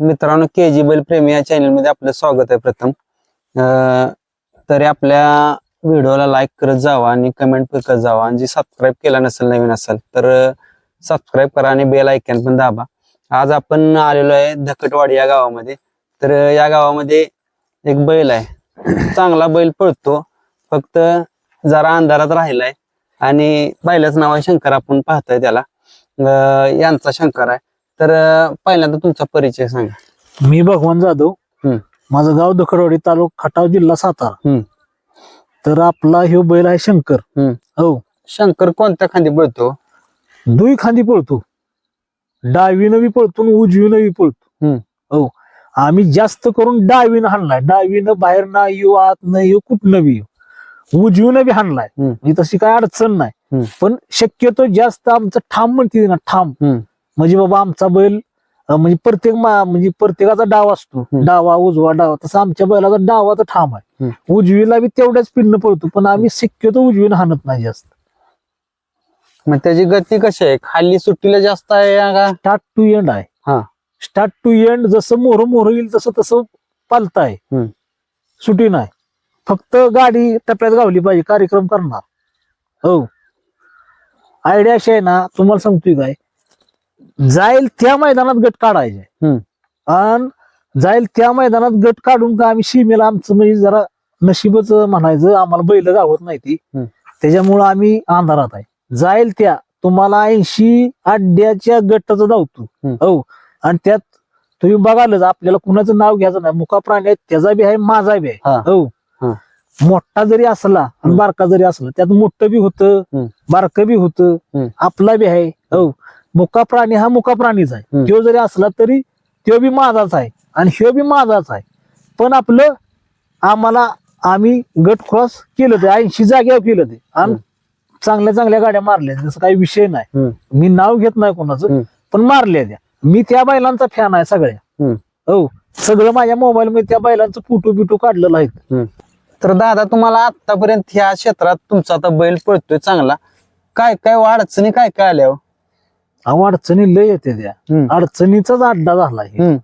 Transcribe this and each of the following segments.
मित्रांनो के जी बैल प्रेमी या चॅनलमध्ये आपलं स्वागत आहे प्रथम. तरी आपल्या व्हिडिओला लाईक करत जावा आणि कमेंट करत जावा. आणि जी सबस्क्राईब केला नसेल नवीन असेल तर सबस्क्राईब करा आणि बेल ऐकन पण दाबा. आज आपण आलेलो आहे धकटवाडी या गावामध्ये. तर या गावामध्ये एक बैल आहे. चांगला बैल पळतो. फक्त जरा अंधारात राहिलाय. आणि बैलाचं नाव आहे शंकर. आपण पाहतोय त्याला. यांचा शंकर आहे. तर अं, पहिल्यांदा तुमचा परिचय सांगा मी भगवान जाधव हम्म. माझं गाव दखडवाडी तालुका खटाव जिल्हा सातारा हम्म. तर आपला ह्यो बैल आहे शंकर हम्म. हो शंकर कोणत्या खांदी पळतो दुई खांदी पळतो डावीनं बी पळतो आणि उजवीनं बी पळतो हम्म. हो आम्ही जास्त करून डावीनं हाणलाय डावीनं बाहेर ना येऊ आत न येऊ कुठनं बी येऊ उजवीनं बी हाणलाय हम्म. म्हणजे तशी काय अडचण नाही. पण शक्यतो जास्त आमचं ठाम म्हणते ना ठाम हम्म. म्हणजे बाबा आमचा बैल अं, म्हणजे प्रत्येक मा- म्हणजे प्रत्येकाचा डाव असतो. हम्म. डावा उजवा डावा. तसं आमच्या बैलाचा डावाचा ठाम आहे. उजवीला बी तेवढ्याच पिन्न पडतो पण आम्ही शक्यतो उजवीनं हाणत नाही जास्त. मग त्याची गती कशी आहे? खाली सुट्टीला जास्त आहे या का? स्टार्ट टू एंड आहे. हा. स्टार्ट टू एंड जसं मोर मोर येईल तसं तसं पालताय हम्म. सुटी नाही. फक्त गाडी टप्प्यात गावली पाहिजे कार्यक्रम करणार. हो. आयडिया अशी आहे ना तुम्हाला सांगतोय काय? जाईल त्या मैदानात गट काढायचे. आणि जाईल त्या मैदानात गट काढून का आम्ही सीमेला आमचं म्हणजे जरा नशीबच म्हणायचं आम्हाला बैल गावत नाही ती. त्याच्यामुळं आम्ही अंधारात आहे जाईल त्या तुम्हाला ऐंशी अड्ड्याच्या गटाचं धावतो. हो आणि त्यात तुम्ही बघालच आपल्याला कुणाचं नाव घ्यायचं नाही मुका प्राणी आहे त्याचा बी आहे माझा बी आहे हा. मोठा जरी असला आणि. बारका जरी असला त्यात मोठं बी होतं. बारकं बी होतं. आपला बी आहे हो मुका प्राणी हा मुका प्राणीच आहे. तो जरी असला तरी तो बी माझाच आहे आणि ह्यो बी माझाच आहे पण आपलं आम्हाला आम्ही गट क्रॉस केलं ते ऐंशी जागेवर केलं ते आणि. चांगल्या चांगल्या गाड्या मारल्या जसं काही विषय नाही. मी नाव घेत नाही कोणाचं. पण मारल्या त्या मी त्या बैलांचा फॅन आहे सगळ्या. हो सगळं माझ्या मोबाईल मध्ये त्या बैलांचं फोटो बिटो काढलेलं आहे तर दादा तुम्हाला आतापर्यंत ह्या क्षेत्रात तुमचा आता बैल पळतोय चांगला काय काय अडचणी काय काय आल्या हो? अहो अडचणी लय येते त्या हम्म. अडचणीचाच अड्डा झाला हम्म.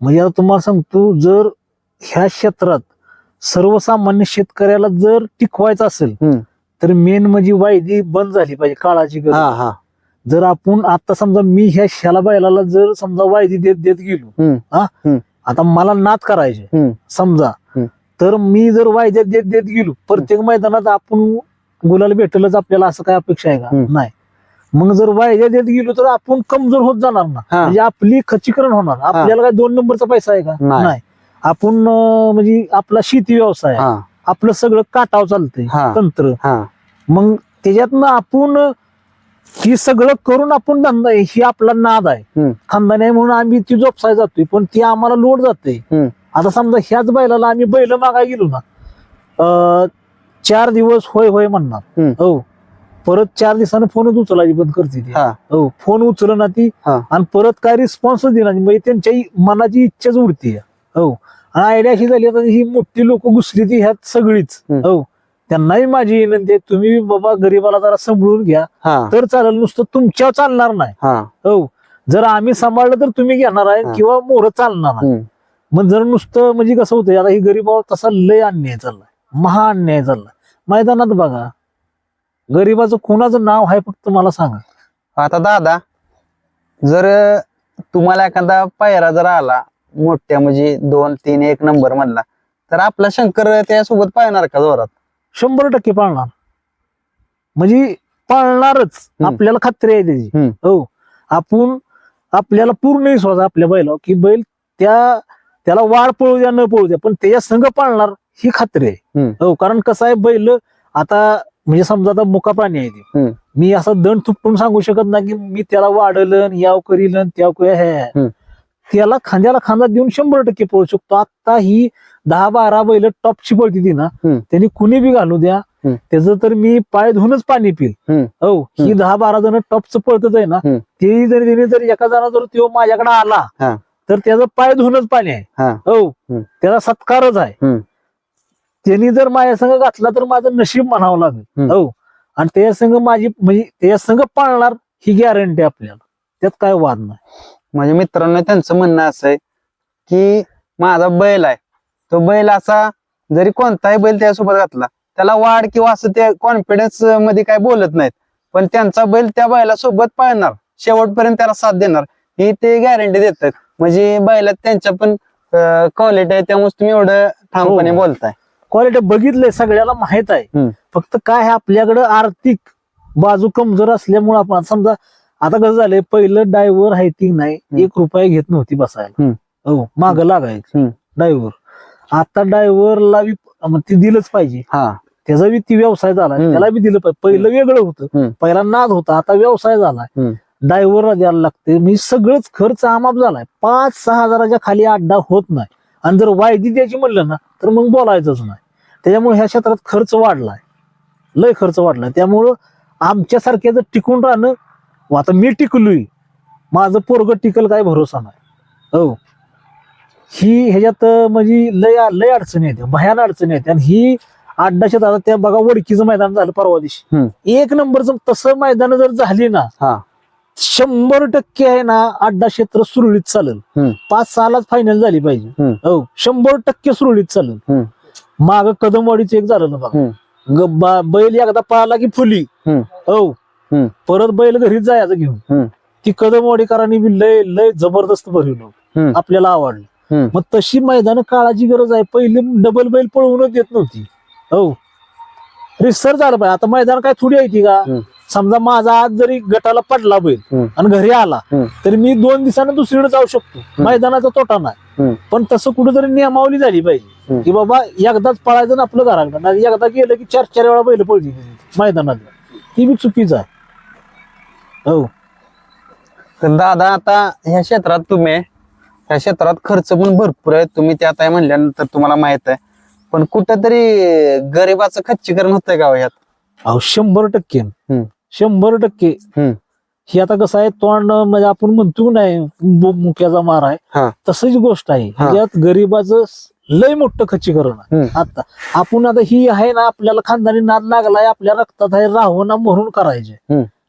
म्हणजे आता तुम्हाला सांगतो जर ह्या क्षेत्रात सर्वसामान्य शेतकऱ्याला जर टिकवायचं असेल हम्म. तर मेन म्हणजे वायदी बंद झाली पाहिजे काळाची गरज हा हा जर आपण आता समजा मी ह्या शाला बैलाला जर समजा वायदी देत देत गेलो हम्म. हा हम्म. आता मला नाद करायचे हम्म. समजा हम्म. तर मी जर वायद्यात देत देत गेलो प्रत्येक मैदानात आपण गुलाल भेटलच आपल्याला असं काय अपेक्षा आहे का हम्म. नाही मग जर वायद्यात देत गेलो तर आपण कमजोर होत जाणार ना हा. म्हणजे आपली खच्चीकरण होणार आपल्याला काय दोन नंबरचा पैसा आहे का नाही. आपण अं, म्हणजे आपला शेती व्यवसाय आहे. हा आपलं सगळं काटाव चालतंय हा. तंत्र हा मग त्याच्यातनं आपण ही सगळं करून आपण धंदा ही आपला नाद आहे हम्म. खानदानी आहे म्हणून आम्ही ती जोपसाय जातोय पण ती आम्हाला लोड जाते हम्म. आता समजा ह्याच बैलाला आम्ही बैल मागाय गेलो ना अं, चार दिवस होय होय म्हणणार हम्म. हो परत चार दिवसानं फोनच उचलायची बंद करते ती. हा. हो फोन उचल ना ती हा. आणि परत काय रिस्पॉन्स देणार नाही. म्हणजे त्यांच्या मनाची इच्छाच उडते. हो. आणि आयडिया अशी झाली आता ही मोठी लोक घुसली ती ह्यात सगळीच. हम्म. हो. त्यांनाही माझी विनंती आहे तुम्ही बाबा गरीबाला जरा सांभाळून घ्या. हा. तर चालेल नुसतं तुमच्यावर चालणार नाही. हा. हो. जर आम्ही सांभाळलं तर तुम्ही घेणार आहे हा. किंवा मोर चालणार आहे. हम्म. मग जर नुसतं म्हणजे कसं होतं आता ही गरीबावर तसा लय अन्याय चाललाय. महा अन्याय चाललाय. मैदानात बघा गरीबाचं कोणाचं नाव आहे फक्त मला सांगा. आता दादा जर तुम्हाला एखादा पायरा जर आला मोठ्या म्हणजे दोन तीन एक नंबर मधला तर आपला शंकर त्यासोबत पाहणार का जोरात? शंभर टक्के पाळणार. म्हणजे पाळणारच. आपल्याला खात्री आहे त्याची. हो. आपण आपल्याला पूर्ण विश्वास आपल्या बैलावर की बैल त्या त्याला वाढ पळू द्या न पळू द्या पण त्याच्या संघ पाळणार ही खात्री आहे. हो कारण कसं आहे बैल आता म्हणजे समजा आता मुका प्राणी आहे. ते मी असं दंड थुपटून सांगू शकत नाही की मी त्याला वाढलं याव करील त्याव हे हम्म. त्याला खांद्याला खांदा देऊन शंभर टक्के पळू शकतो आता ही दहा बारा बैल टॉपची पळती ती ना. त्यांनी कुणी बी घालू द्या. त्याचं तर मी पाय धुवूनच पाणी पिल. हो ही. दहा बारा जण टॉपचं पळतच आहे ना. ते जरी त्याने जर एका जणा जर तो माझ्याकडे आला. तर त्याचं पाय धुवूनच पाणी आहे हा. त्याला सत्कारच आहे. त्यांनी जर माझ्या संघ घातला तर माझं नशीब म्हणावं लागेल. हो. आणि त्याच्या संघ माझी म्हणजे त्याच्या संघ पाळणार ही गॅरंटी आपल्याला. त्यात काय वाद नाही. म्हणजे मित्रांनो त्यांचं म्हणणं असं आहे की माझा बैल आहे. तो बैल असा जरी कोणताही बैल त्यासोबत घातला त्याला वाढ किंवा असं ते कॉन्फिडन्समध्ये काय बोलत नाहीत. पण त्यांचा बैल त्या बैला सोबत पाळणार शेवटपर्यंत त्याला साथ देणार ही ते गॅरंटी देतात. म्हणजे बैलात त्यांच्या पण क्वालिटी आहे त्यामुळे तुम्ही एवढं ठामपणे हो. बोलताय. क्वालिटी बघितलंय सगळ्याला माहीत आहे. फक्त काय आहे आपल्याकडं आर्थिक बाजू कमजोर असल्यामुळे आपण समजा आता कसं झालंय पहिलं डायव्हर हायटिंग नाही. एक रुपया घेत नव्हती बसायला. हो माग लागायची. डायव्हर आता डायव्हरला ती दिलंच पाहिजे. हा. त्याचा बी ती व्यवसाय झाला. त्याला बी दिलं पाहिजे. पहिलं वेगळं. होतं. पहिला नाद होता. आता व्यवसाय झालाय हम्म. ड्रायव्हरला द्यायला लागते. म्हणजे सगळंच खर्च आमाप झालाय. पाच सहा हजाराच्या खाली अड्डा होत नाही. आणि जर वायदी द्यायची म्हणलं ना तर मग बोलायचंच नाही. त्याच्यामुळे ह्या क्षेत्रात खर्च वाढलाय. लय खर्च वाढलाय. त्यामुळं आमच्यासारख्याचं टिकून राहणं व आता मी टिकलोय. माझं पोरग टिकल काय भरोसा नाही. हो. ही ह्याच्यात म्हणजे लय लय अडचणी येते भयान अडचणी येते आणि ही अड्डाशात आता त्या बघा वडकीचं मैदान झालं परवा दिवशी. एक नंबरचं तसं मैदान जर झाली ना हा. शंभर टक्के आहे ना अड्डा क्षेत्र सुरळीत चालेल. पाच सहालाच फायनल झाली पाहिजे. हो शंभर टक्के सुरळीत चालेल. माग कदमवाडीचं एक झालं ना बघा. ग- बा- बैल एकदा पळाला की फुली. हो हम्म. परत बैल घरीच जायचं घेऊन. ती कदमवाडीकरांनी बी लय लय जबरदस्त भरवलं हम्म. आपल्याला आवडलं हम्म. मग तशी मैदान काळाची गरज आहे पहिले डबल बैल पळवूनच देत नव्हती हो रिसर झालं पाहिजे आता मैदान काय थोडी आहे ती का हम्म. समजा माझा आज जरी गटाला पडला बैल हम्म. आणि घरी आला हम्म. तर मी दोन दिवसानं दुसरीकडे जाऊ शकतो मैदानाचा तोटा नाही. पण तसं कुठेतरी नियमावली झाली पाहिजे. की बाबा एकदाच पळायचं ना आपलं घराकडं. एकदा गेलं की चार चार वेळा बैल पळली मैदानात. ती बी चुकीचं आहे. हो. तर दादा आता ह्या क्षेत्रात तुम्ही ह्या क्षेत्रात खर्च पण भरपूर आहे. तुम्ही त्यात आहे म्हणल्यानंतर तुम्हाला माहीत आहे. पण कुठंतरी गरिबाचं खच्चीकरण होतंय का हो ह्यात? अहो शंभर टक्के. शंभर टक्के. ही आता कसं आहे तोंड म्हणजे आपण म्हणतो नाही मुक्याचा मार. आहे तसंच गोष्ट आहे. ह्याच्यात गरीबाचं लय मोठं खच्चीकरण हम्म. आता आपण आता ही आहे ना आपल्याला खानदानी नाद लागलाय आपल्या रक्तात आहे राहून ना म्हणून करायचे.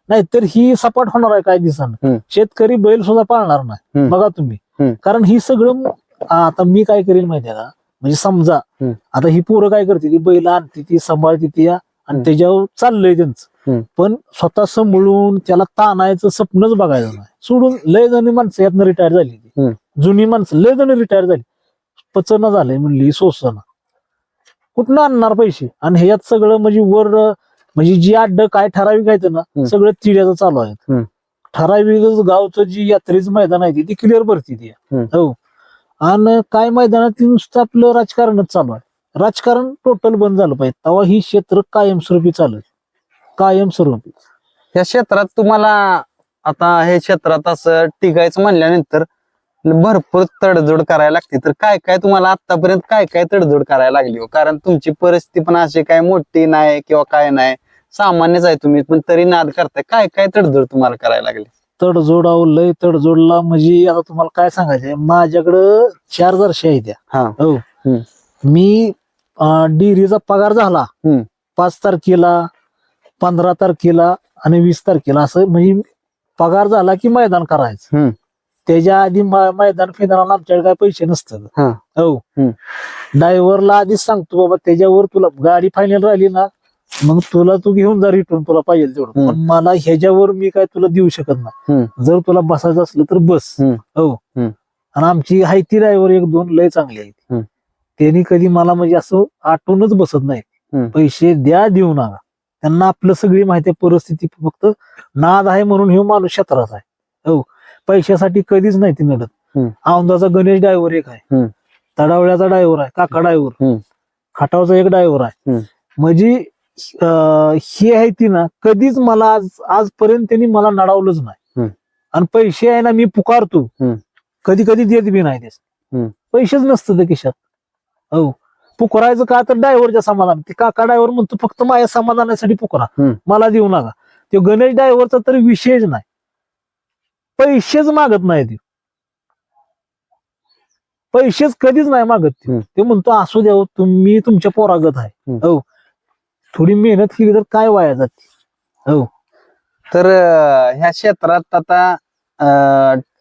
नाहीतर ही सपाट होणार आहे काय दिवसानं हम्म. शेतकरी बैल सुद्धा पाळणार नाही. बघा तुम्ही. कारण ही सगळं आता मी काय करेन माहितीये का म्हणजे समजा. आता ही पोरं काय करते ती बैल आणते ती सांभाळते ती आणि. त्याच्यावर चाललंय त्यांचं. पण स्वतः सांभाळून त्याला ताणायचं स्वप्नच बघायचं नाही. सोडून लय जणी माणसं यातनं रिटायर झाली. जुनी माणसं लय जणी रिटायर झाली. पचन झालंय म्हणली सोसना. कुठनं आणणार पैसे? आणि ह्याच्यात सगळं म्हणजे वर म्हणजे जी अड्ड काय ठराविक आहे ना. सगळं तिड्याचं चालू आहे. ठराविक गावचं जी यात्रेचं मैदान आहे ती क्लिअर भरती ती. हो. आणि काय मैदानात नुसतं आपलं राजकारणच चालू आहे. राजकारण टोटल बंद झालं पाहिजे. तेव्हा ही क्षेत्र कायमस्वरूपी चालेल कायमस्वरूपी या क्षेत्रात तुम्हाला आता हे क्षेत्रात असं टिकायचं म्हणल्यानंतर भरपूर तडजोड करायला लागते. तर काय काय तुम्हाला आतापर्यंत काय काय तडजोड करायला लागली हो? कारण तुमची परिस्थिती पण अशी काय मोठी नाही किंवा काय नाही. सामान्यच आहे तुम्ही पण तरी नाद करताय. काय काय तडजोड तुम्हाला करायला लागली? तडजोडाव लय तडजोडला म्हणजे आता तुम्हाला काय सांगायचंय? माझ्याकडं चार जर्शी आहे त्या. हा. मी डिरीचा पगार झाला. पाच तारखेला पंधरा तारखेला आणि वीस तारखेला असं म्हणजे पगार झाला की मैदान करायचं हम्म. त्याच्या आधी मै- मैदान फिदानाला आमच्याकडे काय पैसे नसतात हा. हो हम्म. ड्रायव्हरला आधीच सांगतो बाबा त्याच्यावर तुला गाडी फायनल राहिली ना मग तुला तू घेऊन जा रिटर्न तुला पाहिजे तेवढं हम्म. पण मला ह्याच्यावर मी काय तुला देऊ शकत नाही हम्म. जर तुला बसायचं असलं तर बस हम्म. हो हम्म. आणि आमची हायती ड्रायव्हर एक दोन लय चांगली आहेत हम्म. त्यांनी कधी मला म्हणजे असं आठवूनच बसत नाही. पैसे द्या देऊ नका त्यांना आपलं सगळी माहिती आहे, परिस्थिती फक्त नाद आहे म्हणून हे माणूस क्षेत्रात आहे हो पैशासाठी कधीच नाही ती नडत. औंदाचा गणेश ड्रायव्हर एक आहे. तडावळ्याचा ड्रायव्हर आहे काका ड्रायव्हर हम्म. खाटावचा एक ड्रायव्हर आहे. म्हणजे ही आहे ती ना कधीच मला आज आजपर्यंत त्यांनी मला नडावलंच नाही. आणि पैसे आहे ना मी पुकारतो. कधी कधी देत बी नाही. पैसेच नसतं ते खिशात हो पुकरायचं का तर ड्रायव्हरच्या समाधान. ते काका ड्रायव्हर म्हणतो फक्त माझ्या समाधानासाठी पुकरा. मला देऊ नका. ते गणेश ड्रायव्हरचा तरी विषयच नाही. पैसेच मागत नाही ते. पैसेच कधीच नाही मागत ते. म्हणतो असू द्या हो, तुम्ही तुमच्या पोरागत आहे. हो. थोडी मेहनत केली तर काय वाया जाते? हो. तर ह्या क्षेत्रात आता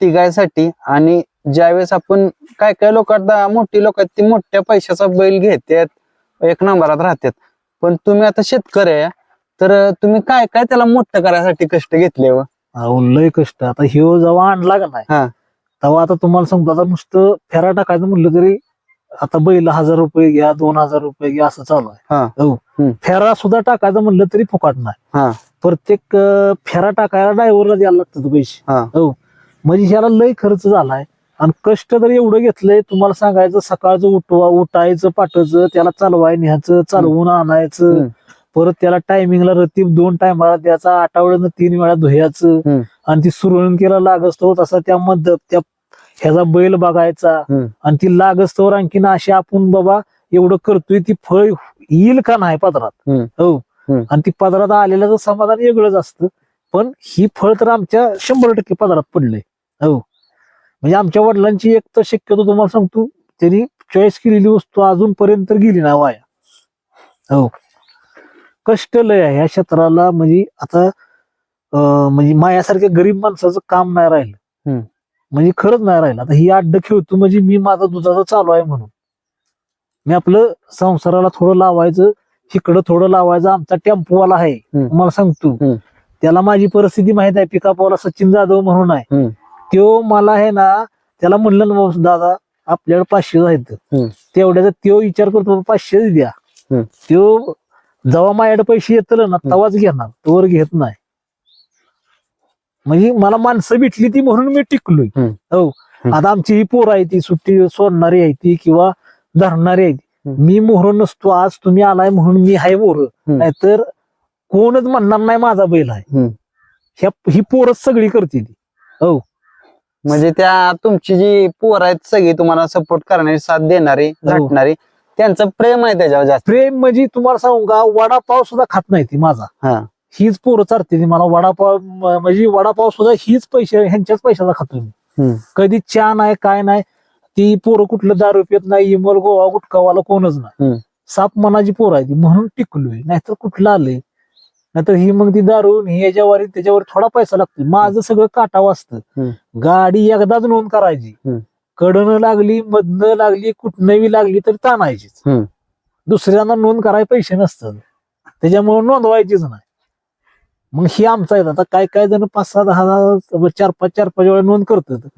टिकायसाठी आणि ज्यावेळेस आपण काय काय लोक मोठी लोक आहेत ती मोठ्या पैशाचा बैल घेतात एक नंबरात राहतात पण तुम्ही आता शेतकरी आहे तर तुम्ही काय काय त्याला मोठं करायसाठी कष्ट घेतले व अहो, लय कष्ट आता ह्यो जेव्हा आणला का नाही हा. तेव्हा आता तुम्हाला सांगतो आता नुसतं फेरा टाकायचं म्हणलं तरी आता बैल हजार रुपये घ्या दोन हजार रुपये घ्या असं चालू हा. आहे हो. फेरा सुद्धा टाकायचं म्हणलं तरी फुकाट नाही हा. प्रत्येक अं, फेरा टाकायला ड्रायव्हरला द्यायला लागतात पैसे हा. हो म्हणजे ह्याला लय खर्च झालाय आणि कष्ट तर एवढं घेतलंय तुम्हाला सांगायचं सकाळचं उठवा उठायचं पाठायचं त्याला चालवाय न्यायचं चालवून आणायचं. परत त्याला टायमिंगला रतीब दोन टायमाला द्यायचा आठवड्यानं तीन वेळा धुयाचं. आणि ती सुरळीकेला लागसतो तसा त्या मध्य त्या ह्याचा बैल बघायचा. आणि ती लागसतोवर आणखीन अशी आपण बाबा एवढं करतोय ती फळ येईल का नाही पदरात. हो. आणि ती पदरात आलेल्याचं समाधान वेगळंच असतं पण ही फळ तर आमच्या शंभर टक्के पदरात पडलंय हो म्हणजे आमच्या वडिलांची एक तर शक्यतो तुम्हाला सांगतो त्यांनी चॉईस केलेली वस्तू अजूनपर्यंत तर गेली ना वाया हो कष्ट लय आहे ह्या क्षेत्राला म्हणजे आता म्हणजे मायासारख्या गरीब माणसाचं काम नाही राहिलं. म्हणजे खरंच नाही राहिलं आता ही अड्ड खेळतो म्हणजे मी माझा दुधाचा चालू आहे म्हणून मी आपलं संसाराला थोडं लावायचं इकडं थोडं लावायचं आमचा टेम्पोवाला आहे. तुम्हाला सांगतो. त्याला माझी परिस्थिती माहीत आहे पिकापावाला सचिन जाधव म्हणून आहे. त्यो मला आहे ना त्याला म्हणलं ना "बाबा, दादा आपल्याकडे पाचशे आहेत. तेवढ्याचा त्यो विचार करतो "बाबा, पाचशेच द्या. त्यो जेव्हा माझ्याकडे पैसे येतलं ना तेव्हाच घेणार तोवर घेत नाही म्हणजे मला माणसं भेटली ती म्हणून मी टिकलोय. हो. आता आमची ही पोर आहे ती सुट्टी सोडणारी आहे ती किंवा धरणारी आहे ती. मी मोहर नसतो आज तुम्ही आलाय म्हणून मी आहे मोहर. नाहीतर कोणच म्हणणार नाही माझा बैल आहे. ह्या ही पोरच सगळी करते ती म्हणजे त्या तुमची जी पोर आहेत सगळी तुम्हाला सपोर्ट करणारी साथ देणारी हो. झटणारी त्यांचं प्रेम आहे त्याच्यावर जास्त. प्रेम म्हणजे तुम्हाला सांगू का वडापाव सुद्धा खात नाही ती माझा. हा. हीच पोरं चालते ती मला. वडापाव म- म्हणजे वडापाव सुद्धा हीच पैसे ह्यांच्याच पैशाचा खातो मी. हम्म. कधी चहा नाही काय नाही ती पोरं कुठलं दारू पित नाही इमल गोवा गुटखावाला कोणच नाही. हम्म. साप मनाची पोरं आहे ती म्हणून टिकलोय. नाहीतर कुठलं आलंय? नाहीतर ही मग ती दारू आणि ही याच्यावर त्याच्यावर थोडा पैसा लागतो माझं सगळं काटावं असतं. हम्म. गाडी एकदाच नोंद करायची. कडनं लागली मधनं लागली कुठनंही लागली तर ताणायचीच. दुसऱ्यांना नोंद करायला पैसे नसतात. त्याच्यामुळे नोंदवायचीच नाही. मग ही आमचा आहे. आता काय काय जण पाच सहा दहा दहा, चार पाच चार पाच वेळा नोंद करतात.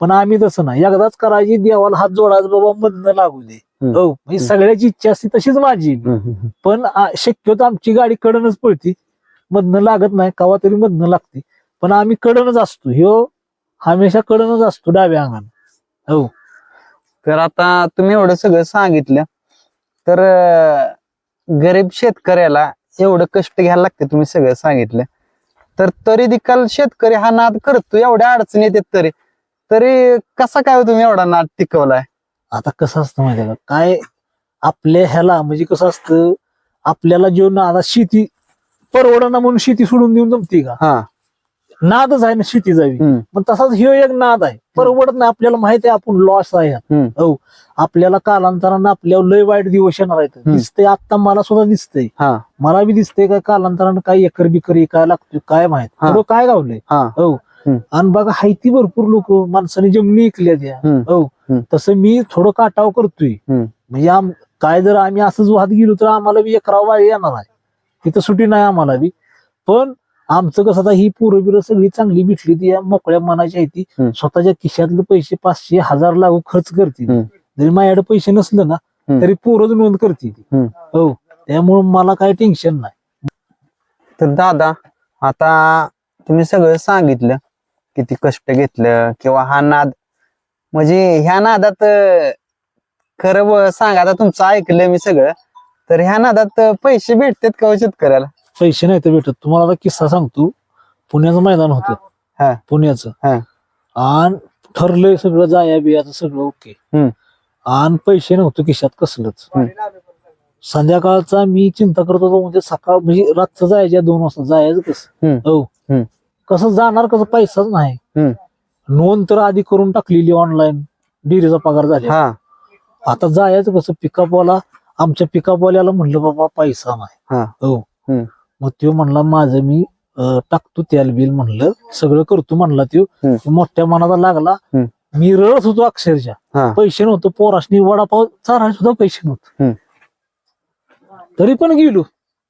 पण आम्ही तसं नाही. एकदाच करायची देवाला हात जोडायचा बाबा मधनं लागू दे. हो सगळ्याची इच्छा असते तशीच माझी पण शक्यतो आमची गाडी कडनच पळती. मधनं लागत नाही कवा तरी मधनं लागते. पण आम्ही कडनच असतो. ह्यो हमेशा कडनच असतो डाव्या अंगाने. हो. तर आता तुम्ही एवढं सगळं सांगितलं. तर अं, गरीब शेतकऱ्याला एवढं कष्ट घ्यायला लागते तुम्ही सगळं सांगितलं. तर तरी देखील शेतकरी हा नाद करतो एवढ्या अडचणी येतात तरी. तरी कसा काय हो तुम्ही एवढा नाद टिकवलाय? आता कसं असतं माहिती का? काय आपल्या ह्याला म्हणजे कसं असतं आपल्याला जेवण आता शेती परवडना म्हणून शेती सोडून देऊन जमते का? हा. नादच आहे ना शेती जावी हम्म, पण तसाच ह्यो एक नाद आहे. परवडत नाही आपल्याला माहिती आहे आपण लॉस आहे. यात. हम्म. हो. आपल्याला कालांतरानं आपल्यावर लय वाईट दिवस येणार आहेत. हम्म. दिसतंय आता मला सुद्धा दिसतंय. हा. मला बी दिसतंय का कालांतरानं काय एकर बिकर काय लागतोय काय माहीत? हा. थोडं काय गावलंय? हा. हो. हम्म. आणि बघा हायती भरपूर लोक माणसाने जमिनी ऐकल्या हम्म. हो. तसं मी थोडं काटाव करतोय. हम्म. म्हणजे आम काय जर आम्ही असंच वाहत गेलो तर आम्हाला बी एकराव येणार आहे. तिथं सुटी नाही आम्हाला बी पण आमचं कसं आता ही पोरं बिरं सगळी चांगली भेटली ती या मोकळ्या मनाची आहे ती हम्म. स्वतःच्या खिशातले पैसे पाचशे हजार लागू खर्च करते हम्म. जरी माझ्याकडे पैसे नसलं ना हम्म. तरी पोरच नोंद करते ती हम्म. हो त्यामुळे मला काय टेन्शन नाही तर दादा आता तुम्ही सगळं सांगितलं किती कष्ट घेतलं किंवा हा नाद म्हणजे ह्या नादात अं, खरं ब- सांगा आता तुमचं ऐकलं मी सगळं तर ह्या नादात पैसे भेटतात का हो शेतकऱ्याला पैसे नाही तर भेटत तुम्हाला आता किस्सा सांगतो पुण्याचं मैदान हा. होतं पुण्याचं. आणि ठरलंय सगळं जाया बियाचं सगळं ओके. आणि पैसे नव्हते खिशात कसलंच. संध्याकाळचा मी चिंता करत होतो म्हणजे सकाळ म्हणजे रातचं जायच्या दोन वाजता जायचं कसं. हो. कसं जाणार कसं पैसाच नाही. नोंद तर आधी करून टाकलेली ऑनलाईन डिरीचा पगार झाला हा आता जायचं कसं पिकअपवाला आमच्या पिकअपवाल्याला म्हणलं बाबा पैसा नाही. हा. हो. हम्म. मग तो म्हणला माझं मी अं, टाकतो त्याल बिल म्हणलं सगळं करतो म्हणला तो हम्म. मोठ्या मनाला लागला हम्म. मी रडत होतो अक्षरशः. पैसे नव्हतं पोराशनी वडापाव चाराय सुद्धा पैसे नव्हते. हम्म. तरी पण गेलो.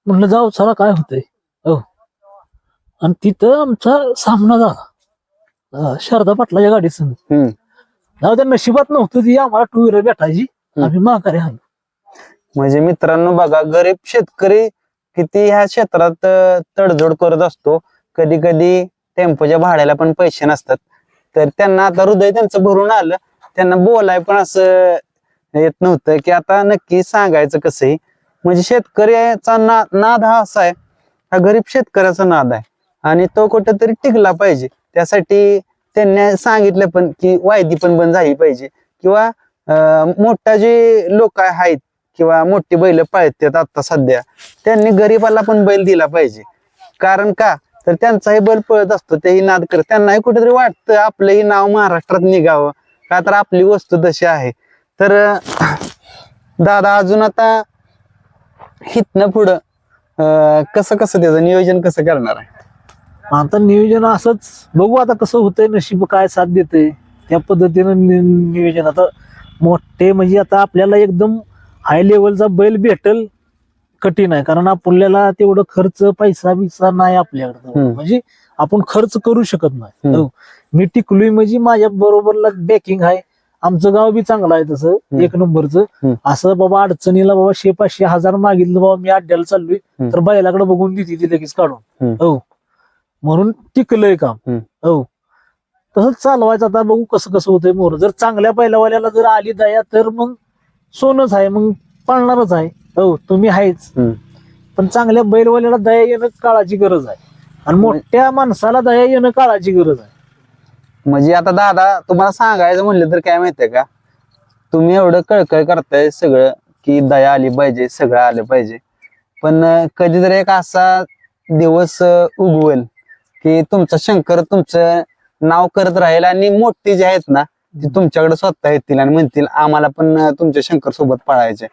म्हणलं जाऊ चला काय होतंय? हो. आणि तिथं आमचा सामना झाला. अं, शारदा पाटलाच्या गाडी संग हम्म. जाऊ त्या नशिबात नव्हतं ती आम्हाला टू व्हीलर भेटायची. आम्ही माघारी आलो. म्हणजे मित्रांनो बघा गरीब शेतकरी किती ह्या क्षेत्रात तडजोड करत असतो. कधी कधी टेम्पोच्या भाड्याला पण पैसे नसतात. तर त्यांना आता हृदय त्यांचं भरून आलं. त्यांना बोलाय पण असं येत नव्हतं की आता नक्की सांगायचं कसं म्हणजे शेतकऱ्याचा ना नाद हा असा आहे. हा गरीब शेतकऱ्याचा नाद आहे. आणि तो कुठेतरी टिकला पाहिजे. त्यासाठी त्यांनी सांगितलं पण की वायदी पण बंद झाली पाहिजे. किंवा मोठा जे लोक आहेत किंवा मोठी बैल पाळतात आता सध्या. त्यांनी गरीबाला पण बैल दिला पाहिजे. कारण का? तर त्यांचाही बैल पळत असतो तेही नाद करत. त्यांनाही कुठेतरी वाटतं आपलंही नाव महाराष्ट्रात निघावं. का तर आपली वस्तू तशी आहे. तर दादा अजून आता हितनं पुढं कसं कसं त्याचं नियोजन कसं करणार आहे? आता नियोजन असंच. बघू आता कसं होतंय नशीब काय साथ देते त्या पद्धतीनं नियोजन. आता मोठे म्हणजे आता आपल्याला एकदम हाय लेवलचा बैल भेटल कठीण आहे कारण आपल्याला तेवढं खर्च पैसा बिसा नाही आपल्याकडे हम्म. म्हणजे आपण खर्च करू शकत नाही हम्म. हो. मी टिकलोय म्हणजे माझ्या बरोबरला बॅकिंग आहे आमचं गाव बी चांगलं आहे तसं हम्म. एक नंबरचं हम्म. असं बाबा अडचणीला बाबा शे पाचशे हजार मागितलं बाबा मी अड्ड्याला चाललोय हम्म. तर बैलाकडे बघून देते ती लगेच काढून हम्म. हो म्हणून टिकलंय काम हम्म. हो तसंच चालवायचं आता बघू कसं कसं होतंय मोर जर चांगल्या बैलावाल्याला जर आली दया तर मग सोनच आहे मग पाळणारच आहे. हो तुम्ही आहेच. हम्म. पण चांगल्या बैलवाल्याला दया येणं काळाची गरज आहे. आणि मोठ्या माणसाला दया येणं काळाची गरज आहे. म्हणजे आता दादा तुम्हाला सांगायचं म्हणलं तर काय माहितीये का? तुम्ही एवढं कळकळ करताय सगळं की दया आली पाहिजे सगळं आलं पाहिजे. पण अं, कधीतरी एक असा दिवस अं, उगवेल की तुमचा शंकर तुमचं नाव करत राहील आणि मोठी जे आहेत ना ते तुमच्याकडे स्वतः येतील आणि म्हणतील आम्हाला पण तुमच्या शंकर सोबत पळायचे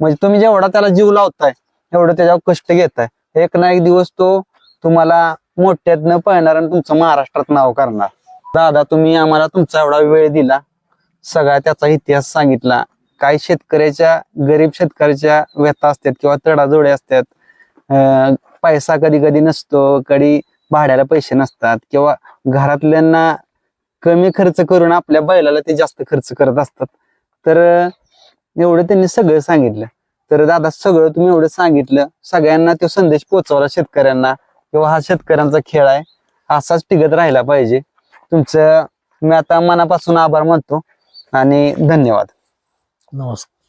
म्हणजे तुम्ही जेवढा त्याला जीव लावताय एवढं त्याच्यावर कष्ट घेताय. एक ना एक दिवस तो तुम्हाला मोठ्यातनं पळणार आणि तुमचं महाराष्ट्रात नाव करणार. दादा तुम्ही आम्हाला तुमचा एवढा वेळ दिला सगळा त्याचा इतिहास सांगितला. काही शेतकऱ्याच्या गरीब शेतकऱ्याच्या व्यथा असतात किंवा तडाजोडे असतात. पैसा कधी कधी नसतो कधी भाड्याला पैसे नसतात किंवा घरातल्यांना कमी खर्च करून आपल्या बैलाला ते जास्त खर्च करत असतात. तर एवढं त्यांनी सगळं सांगितलं. तर दादा सगळं तुम्ही एवढं सांगितलं. सगळ्यांना तो संदेश पोहोचवला शेतकऱ्यांना. किंवा हा शेतकऱ्यांचा खेळ आहे. असाच टिकत राहिला पाहिजे. तुमचं मी आता मनापासून आभार मानतो. आणि धन्यवाद. नमस्कार.